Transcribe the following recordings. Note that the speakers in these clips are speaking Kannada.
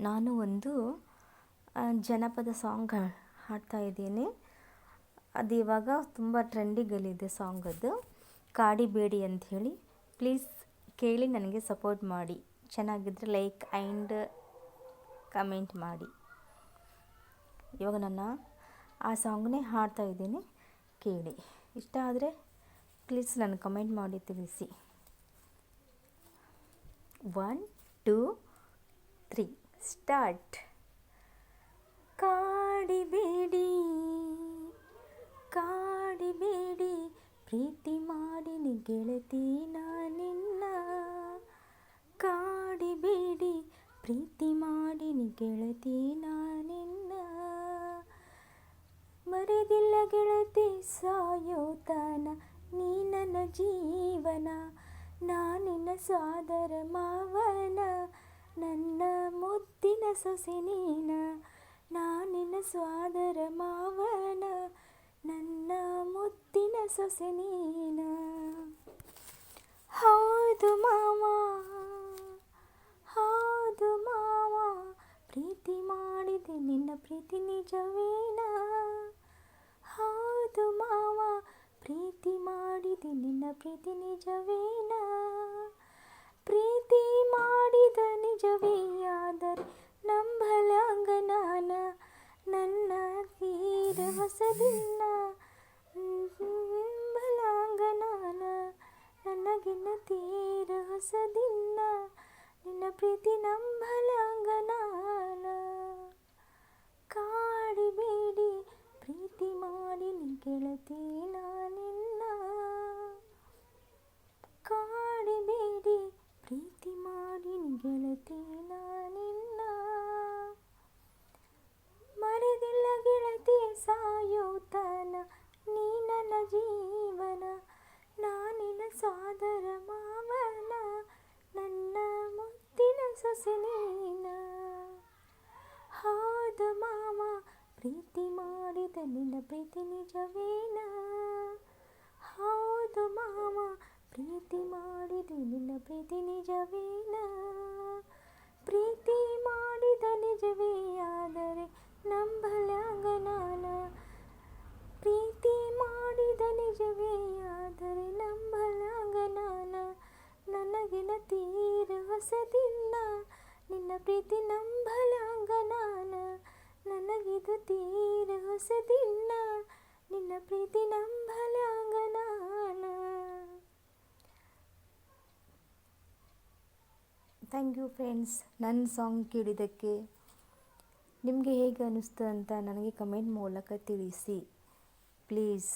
ನಾನು ಒಂದು ಜನಪದ ಸಾಂಗ್ ಹಾಡ್ತಾ ಇದ್ದೀನಿ. ಅದು ಇವಾಗ ತುಂಬ ಟ್ರೆಂಡಿಗಲ್ಲಿದೆ ಸಾಂಗ್ ಅದು. ಕಾಡಿಬೇಡಿ ಅಂಥೇಳಿ ಪ್ಲೀಸ್ ಕೇಳಿ, ನನಗೆ ಸಪೋರ್ಟ್ ಮಾಡಿ. ಚೆನ್ನಾಗಿದ್ದರೆ ಲೈಕ್ ಆ್ಯಂಡ್ ಕಮೆಂಟ್ ಮಾಡಿ. ಇವಾಗ ನನ್ನ ಆ ಸಾಂಗ್ನೇ ಹಾಡ್ತಾ ಇದ್ದೀನಿ. ಕೇಳಿ. ಇಷ್ಟ ಆದರೆ ಪ್ಲೀಸ್ ನನಗೆ ಕಮೆಂಟ್ ಮಾಡಿ ತಿಳಿಸಿ. One, two, three. ಸ್ಟಾರ್ಟ್. ಕಾಡಿಬೇಡಿ ಕಾಡಿಬೇಡಿ, ಪ್ರೀತಿ ಮಾಡಿನಿ ಗೆಳತಿ ನಿನ್ನ. ಕಾಡಿಬೇಡಿ, ಪ್ರೀತಿ ಮಾಡಿನಿ ಗೆಳತಿ ನಿನ್ನ. ಮರೆದಿಲ್ಲ ಗೆಳತಿ ಸಾಯೋತನ ನೀ ನನ್ನ ಜೀವನ ನಾನಿನ್ನ ಸಾದರ ಮಾವನ. ನನ್ನ ಮುದ್ದಿನ ಸೊಸೆ ನೀನ ನಾನಿನ್ನ ಸ್ವಾದರ ಮಾವನ, ನನ್ನ ಮುದ್ದಿನ ಸೊಸೆ ಹೌದು ಮಾವ ಹೌದು ಮಾವ, ಪ್ರೀತಿ ಮಾಡಿದೆ ನಿನ್ನ ಪ್ರೀತಿ ನಿಜವೇನ? ಹೌದು ಮಾವ, ಪ್ರೀತಿ ಮಾಡಿದೆ ನಿನ್ನ ಪ್ರೀತಿ ನಿಜವೇನ ಪ್ರೀತಿ ಮಾಡಿದ ನಿಜವೇ ಆದರೆ ನಂಬಲಾಂಗ ನಾನ. ನನ್ನ ತೀರ ಹೊಸದಿನ್ನ ನಂಬಲಾಂಗ ನಾನ. ನನಗಿನ್ನ ತೀರ ಹೊಸದಿನ್ನ ನಿನ್ನ ಪ್ರೀತಿ ನಂಬಲಾಂಗ ನಾನ ಕಾಡಿಬೇಡಿ ಪ್ರೀತಿ ಮಾಡಿ ನೀ ಗೆಳತಿ ನಾನಿನ್ನ ಕಾಡಿಬೇಡಿ ಪ್ರೀತಿ ಮಾಡಿ ನೀ ಗೆಳತಿ ನಾನಿನ್ನ ಮರೆದಿಲ್ಲ ಗೆಳತಿ ಸಾಯೋತನ ನೀ ನನ್ನ ಜೀವನ ನಾನಿನ ಸಾದರ ಮಾವನ ನನ್ನ ಮುತ್ತಿನ ಸೊಸೆ ನೀನ ಹೌದು ಮಾವ ಪ್ರೀತಿ ಮಾಡಿದ ನಿನ್ನ ಪ್ರೀತಿ ನಿಜವೇನ ಹೌದು ಮಾವ ಪ್ರೀತಿ ಮಾಡಿದೆ ನಿನ್ನ ಪ್ರೀತಿ ನಿಜವೇನ ನನಗಿನ ತೀರ ಹೊಸದಿಲ್ಲ ನಿನ್ನ ಪ್ರೀತಿ ನಂಬಲಾಂಗ ನಾನ. ನನಗಿದು ತೀರ ಹೊಸದಿಲ್ಲ ನಿನ್ನ ಪ್ರೀತಿ ನಂಬಲಾಂಗ ನಾನ. ಥ್ಯಾಂಕ್ ಯು ಫ್ರೆಂಡ್ಸ್ ನನ್ನ ಸಾಂಗ್ ಕೇಳಿದ್ದಕ್ಕೆ ನಿಮಗೆ ಹೇಗೆ ಅನ್ನಿಸ್ತು ಅಂತ ನನಗೆ ಕಮೆಂಟ್ ಮೂಲಕ ತಿಳಿಸಿ. ಪ್ಲೀಸ್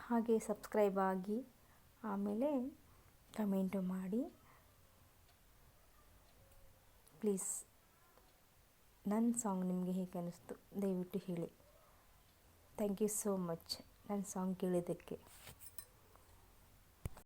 ಹಾಗೆ ಸಬ್ಸ್ಕ್ರೈಬ್ ಆಗಿ. ಆಮೇಲೆ ಕಮೆಂಟು ಮಾಡಿ ಪ್ಲೀಸ್ ನನ್ನ ಸಾಂಗ್ ನಿಮಗೆ ಹೇಗೆ ಅನ್ನಿಸ್ತು ದಯವಿಟ್ಟು ಹೇಳಿ. ಥ್ಯಾಂಕ್ ಯು ಸೋ ಮಚ್ ನನ್ನ ಸಾಂಗ್ ಕೇಳಿದ್ದಕ್ಕೆ.